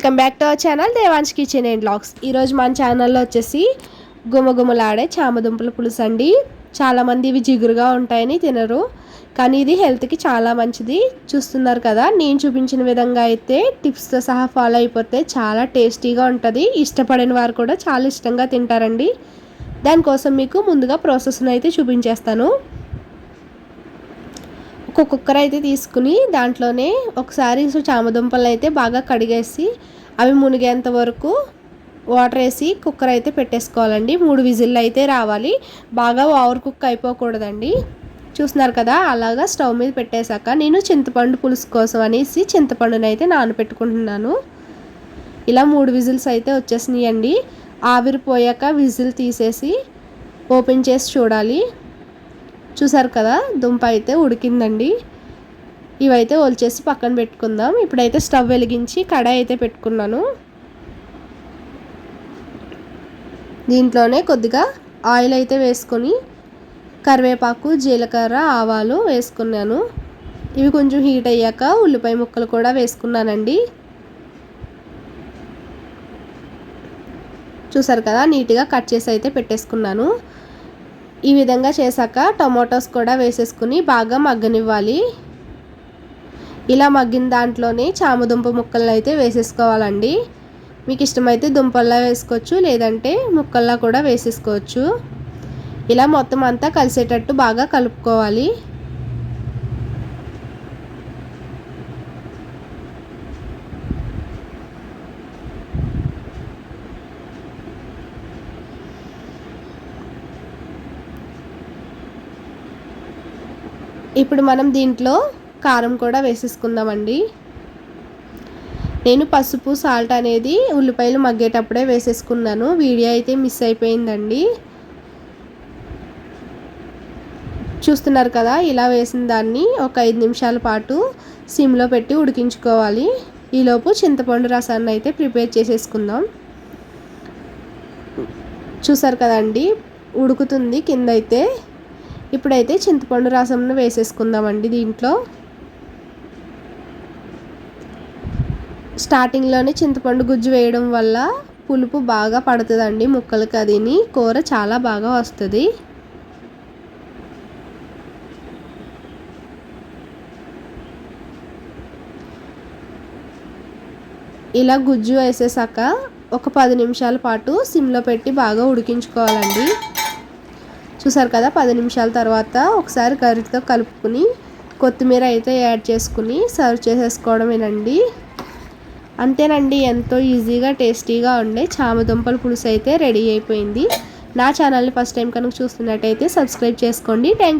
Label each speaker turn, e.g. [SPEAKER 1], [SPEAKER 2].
[SPEAKER 1] Welcome back to our channel Devans kitchen and blogs ఈరోజు మన ఛానల్లో వచ్చేసి గుమగుమలాడే చామదుంపల పులుసు అండి. చాలామంది ఇవి జిగురుగా ఉంటాయని తినరు కానీ ఇది హెల్త్కి చాలా మంచిది. చూస్తున్నారు కదా నేను చూపించిన విధంగా అయితే టిప్స్తో సహా ఫాలో అయిపోతే చాలా టేస్టీగా ఉంటుంది. ఇష్టపడిన వారు కూడా చాలా ఇష్టంగా తింటారండి. దానికోసం మీకు ముందుగా ప్రాసెస్ను అయితే చూపించేస్తాను. ఒక కుక్కర్ అయితే తీసుకుని దాంట్లోనే ఒకసారి చామదుంపలు అయితే బాగా కడిగేసి అవి మునిగేంత వరకు వాటర్ వేసి కుక్కర్ అయితే పెట్టేసుకోవాలండి. మూడు విజిల్లు అయితే రావాలి. బాగా ఓవర్ కుక్ అయిపోకూడదండి. చూస్తున్నారు కదా అలాగా స్టవ్ మీద పెట్టేశాక నేను చింతపండు పులుసు కోసం అనేసి చింతపండుని అయితే నానబెట్టుకుంటున్నాను. ఇలా మూడు విజిల్స్ అయితే వచ్చేసినాయండి. ఆవిరిపోయాక విజిల్ తీసేసి ఓపెన్ చేసి చూడాలి. చూసారు కదా దుంప అయితే ఉడికిందండి. ఇవైతే ఒలిచేసి పక్కన పెట్టుకుందాం. ఇప్పుడైతే స్టవ్ వెలిగించి కడాయి అయితే పెట్టుకున్నాను. దీంట్లోనే కొద్దిగా ఆయిల్ అయితే వేసుకొని కరివేపాకు జీలకర్ర ఆవాలు వేసుకున్నాను. ఇవి కొంచెం హీట్ అయ్యాక ఉల్లిపాయ ముక్కలు కూడా వేసుకున్నానండి. చూసారు కదా నీట్గా కట్ చేసి అయితే పెట్టేసుకున్నాను. ఈ విధంగా చేశాక టొమాటోస్ కూడా వేసేసుకుని బాగా మగ్గనివ్వాలి. ఇలా మగ్గిన దాంట్లోనే చామదుంప ముక్కలను అయితే వేసేసుకోవాలండి. మీకు ఇష్టమైతే దుంపల్లా వేసుకోవచ్చు లేదంటే ముక్కల్లా కూడా వేసేసుకోవచ్చు. ఇలా మొత్తం అంతా కలిసేటట్టు బాగా కలుపుకోవాలి. ఇప్పుడు మనం దీంట్లో కారం కూడా వేసేసుకుందామండి. నేను పసుపు సాల్ట్ అనేది ఉల్లిపాయలు మగ్గేటప్పుడే వేసేసుకున్నాను. వీడియో అయితే మిస్ అయిపోయిందండి. చూస్తున్నారు కదా ఇలా వేసిన దాన్ని ఒక ఐదు నిమిషాల పాటు సిమ్లో పెట్టి ఉడికించుకోవాలి. ఈలోపు చింతపండు రసాన్ని అయితే ప్రిపేర్ చేసేసుకుందాం. చూసారు కదండి ఉడుకుతుంది కింద అయితే ఇప్పుడైతే చింతపండు రసంను వేసేసుకుందామండి దీంట్లో. స్టార్టింగ్లోనే చింతపండు గుజ్జు వేయడం వల్ల పులుపు బాగా పడుతుందండి ముక్కలకి అదిని. కూర చాలా బాగా వస్తుంది. ఇలా గుజ్జు వేసేసాక ఒక పది నిమిషాల పాటు సిమ్లో పెట్టి బాగా ఉడికించుకోవాలండి. చూసారు కదా పది నిమిషాల తర్వాత ఒకసారి గరిటతో కలుపుకుని కొత్తిమీర అయితే యాడ్ చేసుకుని సర్వ్ చేసేసుకోవడమేనండి. అంతేనండి ఎంతో ఈజీగా టేస్టీగా ఉండే చామదుంపల పులుసు అయితే రెడీ అయిపోయింది. నా ఛానల్ని ఫస్ట్ టైం కనుక చూస్తున్నట్టయితే సబ్స్క్రైబ్ చేసుకోండి. థ్యాంక్